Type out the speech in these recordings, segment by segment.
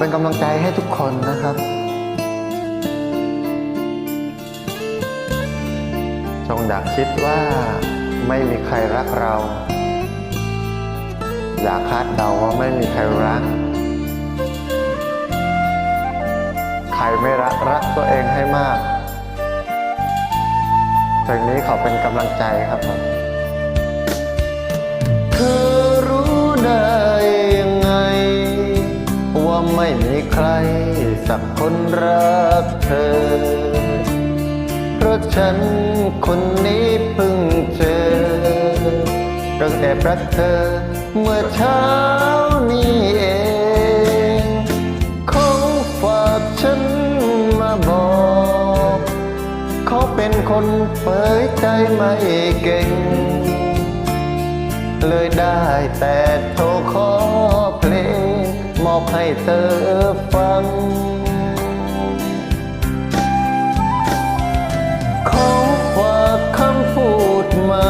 เป็นกำลังใจให้ทุกคนนะครับ จงอย่าคิดว่าไม่มีใครรักเรา อย่าคาดเดาว่าไม่มีใครรัก ใครไม่รักรักตัวเองให้มากเพลงนี้ขอเป็นกำลังใจครับผม ไม่มีใครสักคนรักเธอ เพราะฉันคนนี้เพิ่งเจอตั้งแต่รักเธอเมื่อเช้านี้เองเขาฝากฉันมาบอก เขาเป็นคนเผยใจไม่เก่ง เลยได้แต่โทรขอเพลง มอบให้เธอฟังเขาฝากคำพูดมา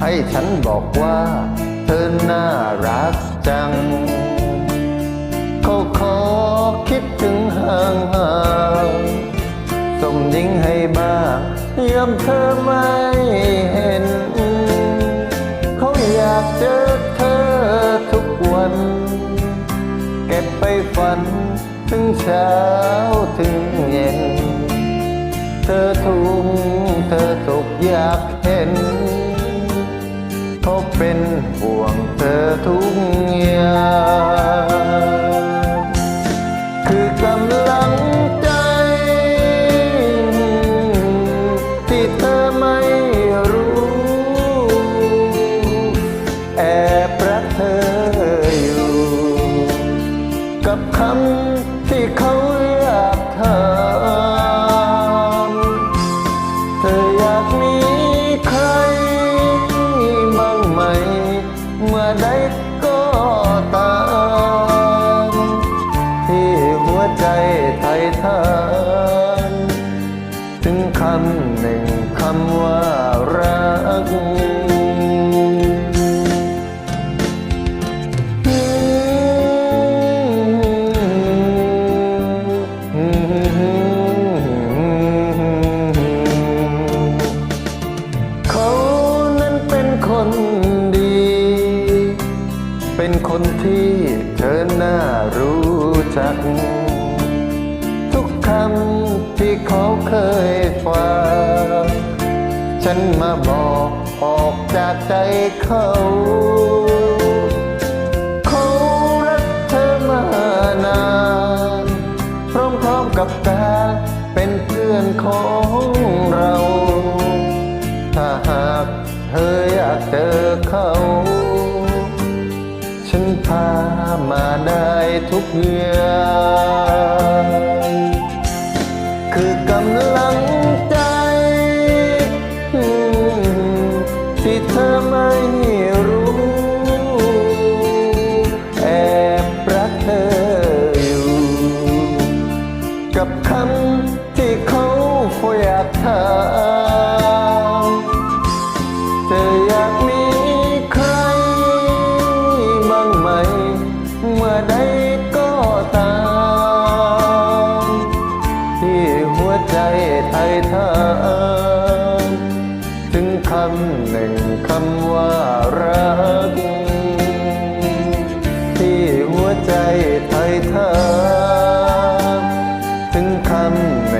ให้ฉันบอกว่า เธอน่ารักจัง เขาขอคิดถึงห่างห่างๆส่งยิงให้บ้างยามเธอไม่เห็นัน ถึงเช้าถึงเย็น เธอทุกเธอสุขอยากเห็นเขาเป็นห่วงเธอทุกอย่าง เมื่ จัก ทุกคำที่เขาเคยฟังฉันมาบอกออกจากใจเขาเขารักเธอมานานพร้อมๆกับการเป็นเพื่อนของเรา ถ้าหากเธออยากเจอเขา พามาได้ทุกอย่างคือกำลัง หนึ่งคำว่ารัก ที่หัวใจไทยทาถึงคำหนึ่ง